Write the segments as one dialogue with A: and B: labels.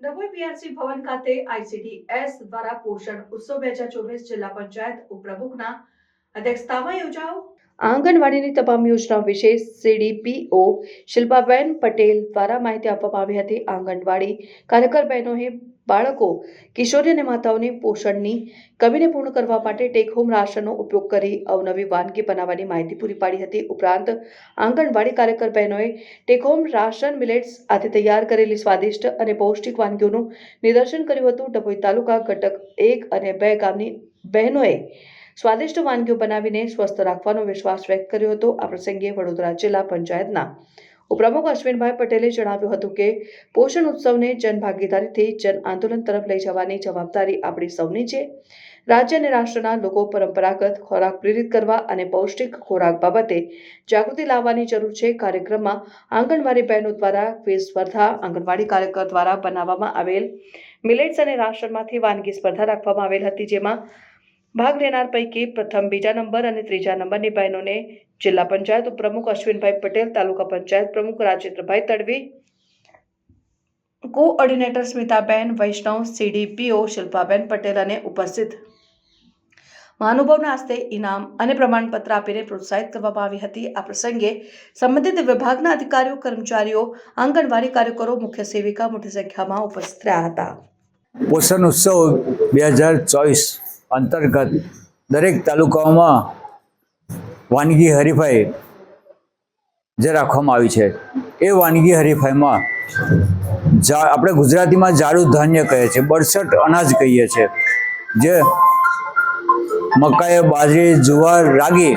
A: Dabhoi PRC ભવન ખાતે ICDS દ્વારા પોષણ ઉત્સવ બે હજાર ચોવીસ જિલ્લા પંચાયત ઉપપ્રમુખના અધ્યક્ષતામાં યોજાયો આંગણવાડીની તમામ યોજનાઓ વિશે સીડીપીઓ શિલ્પાબેન પટેલ દ્વારા માહિતી આપવામાં આવી હતી. આંગણવાડી કાર્યકર બહેનોએ બાળકો, કિશોરી અને માતાઓની પોષણની કમીને પૂર્ણ કરવા માટે ટેક હોમ રાશનનો ઉપયોગ કરી અવનવી વાનગી બનાવવાની માહિતી પૂરી પાડી હતી. ઉપરાંત, આંગણવાડી કાર્યકર બહેનોએ ટેક હોમ રાશન મિલેટ્સ આથી તૈયાર કરેલી સ્વાદિષ્ટ અને પૌષ્ટિક વાનગીઓનું નિદર્શન કર્યું હતું. ડભોઈ તાલુકા ઘટક એક અને બે ગામની બહેનોએ સ્વાદિષ્ટ વાનગીઓ બનાવીને સ્વસ્થ રાખવાનો વિશ્વાસ વ્યક્ત કર્યો હતો. આ પ્રસંગે વડોદરા જિલ્લા પંચાયતના ઉપપ્રમુખ અશ્વિનભાઈ પટેલે જણાવ્યું હતું કે, પોષણ ઉત્સવને જનભાગીદારીથી જન આંદોલન તરફ લઈ જવાની જવાબદારી આપણી સૌની છે. રાજ્ય અને રાષ્ટ્રના લોકો પરંપરાગત ખોરાક પ્રેરિત કરવા અને પૌષ્ટિક ખોરાક બાબતે જાગૃતિ લાવવાની જરૂર છે. કાર્યક્રમમાં આંગણવાડી બહેનો દ્વારા ક્વિઝ સ્પર્ધા, આંગણવાડી કાર્યકર દ્વારા બનાવવામાં આવેલ મિલેટ્સ અને રાશનમાંથી વાનગી સ્પર્ધા રાખવામાં આવેલ હતી, જેમાં ભાગ લેનાર પૈકી પ્રથમ, બીજા નંબર અને ત્રીજા નંબરની બહેનોને જિલ્લા પંચાયત ઉપપ્રમુખ અશ્વિનભાઈ પટેલ, તાલુકા પંચાયત પ્રમુખ રાજેન્દ્રભાઈ તડવી કોઓર્ડિનેટર સ્મિતાબેન, વૈષ્ણવ સીડીપીઓ શિલ્પાબેન પટેલ અને ઉપસ્થિત. મહાનુભાવના હસ્તે ઇનામ અને પ્રમાણપત્ર આપીને પ્રોત્સાહિત કરવામાં આવી હતી. આ પ્રસંગે સંબંધિત વિભાગના અધિકારીઓ, કર્મચારીઓ, આંગણવાડી કાર્યકરો, મુખ્ય સેવિકા મોટી સંખ્યામાં ઉપસ્થિત રહ્યા હતા.
B: પોષણ ઉત્સવ બે હજાર ચોવીસ અંતર્ગત દરેક તાલુકાઓમાં વાનગી હરીફાઈ જે રાખવામાં આવી છે, એ વાનગી હરીફાઈમાં જા, આપણે ગુજરાતીમાં જાડું ધાન્ય કહે છે બરસઠ અનાજ કહીએ છીએ જે મકાઈ, બાજરી, જુવાર રાગી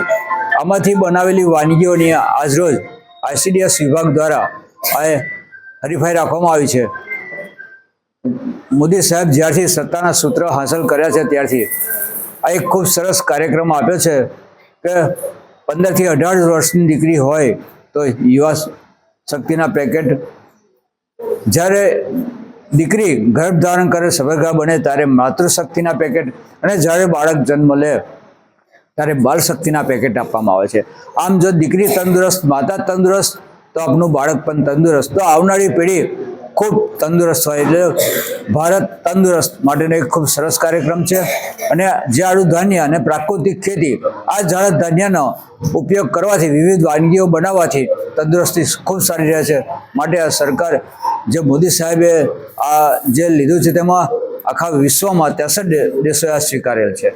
B: આમાંથી બનાવેલી વાનગીઓની આજરોજ આઈસીડીએસ વિભાગ દ્વારા આ હરીફાઈ રાખવામાં આવી છે. મોદી સાહેબ જ્યારથી સત્તાના સૂત્ર હાંસલ કર્યા છે, ત્યારથી આ એક ખૂબ સરસ કાર્યક્રમ આપ્યો છે કે પંદરથી અઢાર વર્ષની દીકરી હોય તો યુવા શક્તિના પેકેટ જ્યારે દીકરી ગર્ભ ધારણ કરે સબરગા બને ત્યારે માતૃશક્તિના પેકેટ અને જ્યારે બાળક જન્મ લે ત્યારે બાળ શક્તિના પેકેટ આપવામાં આવે છે. આમ જો દીકરી તંદુરસ્ત, માતા તંદુરસ્ત, તો આપનું બાળક પણ તંદુરસ્ત. તો આવનારી પેઢી ખૂબ તંદુરસ્ત હોય એટલે ભારત તંદુરસ્ત માટેનો એક ખૂબ સરસ કાર્યક્રમ છે. અને જાડું ધાન્ય અને પ્રાકૃતિક ખેતી આ જાડ ધાન્યનો ઉપયોગ કરવાથી, વિવિધ વાનગીઓ બનાવવાથી તંદુરસ્તી ખૂબ સારી રહે છે. માટે આ સરકાર જે મોદી સાહેબે આ જે લીધું છે તેમાં આખા વિશ્વમાં ત્રેસઠ દેશોએ આ સ્વીકારેલ છે.